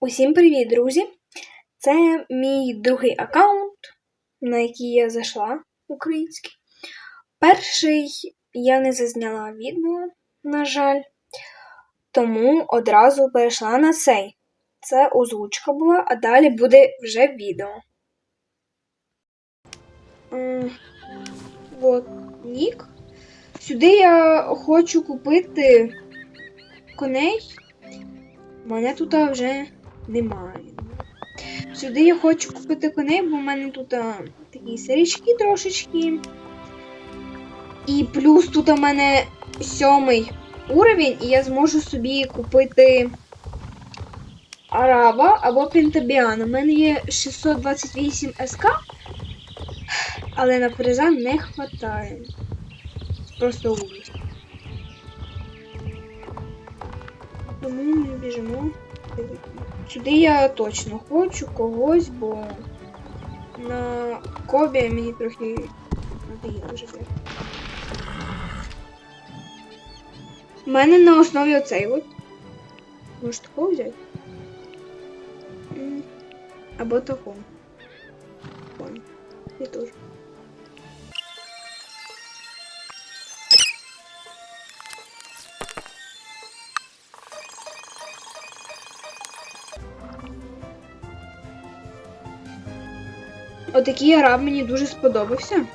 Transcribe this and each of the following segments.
Усім привіт, друзі! Це мій другий аккаунт, на який я зайшла український. Перший я не зазняла відео, на жаль, тому одразу перейшла на цей. Це озвучка була, а далі буде вже відео. От нік. Сюди я хочу купити коней. Мене тут вже немає. Сюди я хочу купити коней, бо в мене тут а, такі сирічки трошечки. І плюс тут у мене сьомий уровень, і я зможу собі купити араба або пентабіана. У мене є 628 СК, але на приза не вистачає. Просто ужас. Тому ми біжимо. Сюди я точно хочу когось, бо на кобі мені трохи надоїло вже. У мене на основі оцей от. Може такого взяти? Або такого. Вон. Я теж. Отакий араб мені дуже сподобався.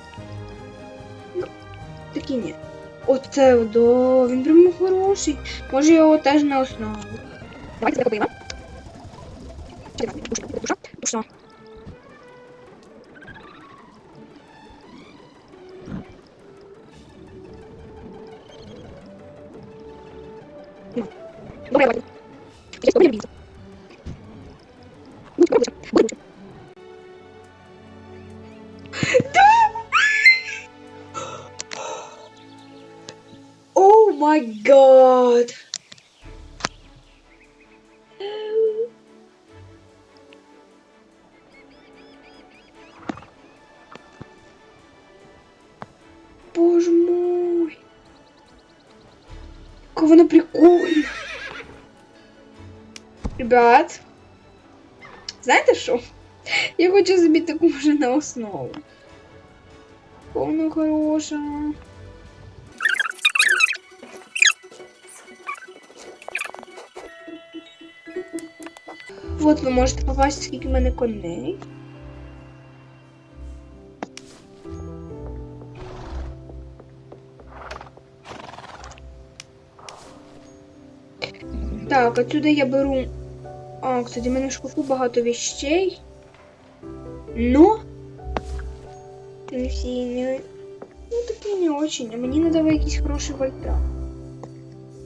Ну, такий ні. Оце до. Він прямо хороший. Може його теж на основу. Давайте це купимо. Душа, душа, Добре, давайте. Я спробую бійця. Будь ласка, my god. Боже мой. Как воно прикольно. Ребят, знаєте що? Я хочу собі таку вже на основу. Воно хороша. От ви можете побачити, скільки в мене коней. Так, отсюда я беру. А, кстати, в мене в шкафу багато вещей. Но. Не. Ну, такі не очень. А мені надав якийсь хороший вольтра.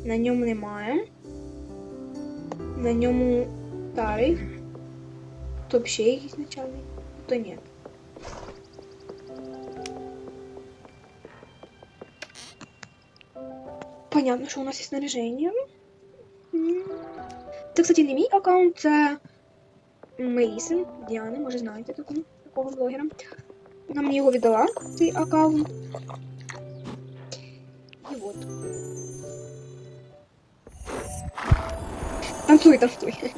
На ньому немає. На ньому старий. То вообще якийсь начальний, то ні. Понятно, що у нас є снаряження. М. Це, кстати, не мій аккаунт, це Мейсен, Діани, може знаєте таку, такого блогера. Вона мені його віддала, цей аккаунт. І от. Танцуй, танцуй.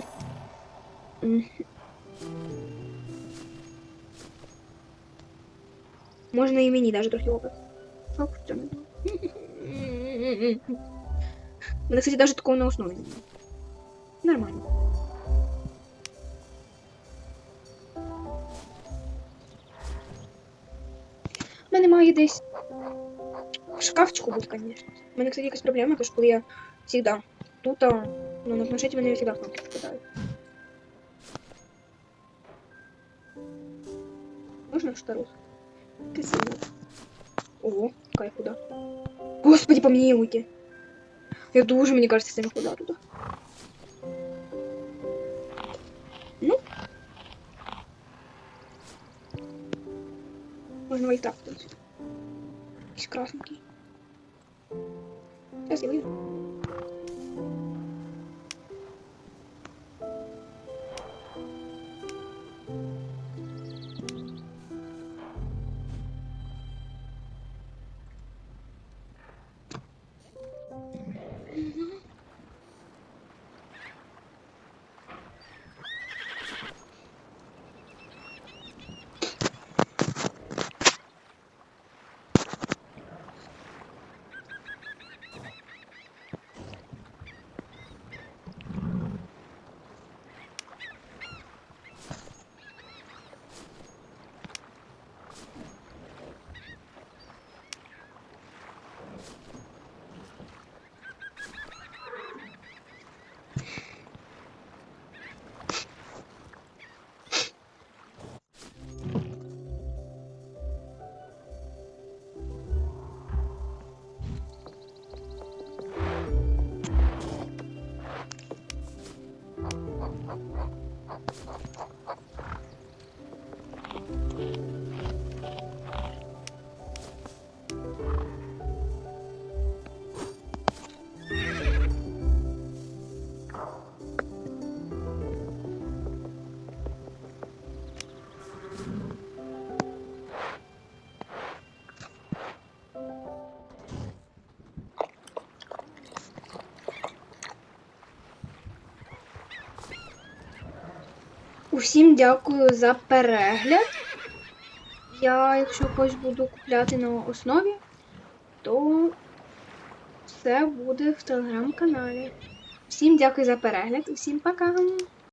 Можна і мені даже трохи не. Мене, кстати, даже такого на основі немає. Нормально. У мене має десь шкафчику бути, звісно. У мене, кстати, якась проблема, тому що коли я завжди тут, а, ну, на планшеті мене завжди кнопки попадають. Можно штарус? Красиво. Ого, кайф куда. Господи, помилуйте. Я дуже, мне кажется, сильно куда туда. Ну. Можно и так. Есть красненький. Сейчас я выйду. Усім дякую за перегляд. Я, якщо когось буду купляти на основі, то все буде в телеграм-каналі. Всім дякую за перегляд, усім пока!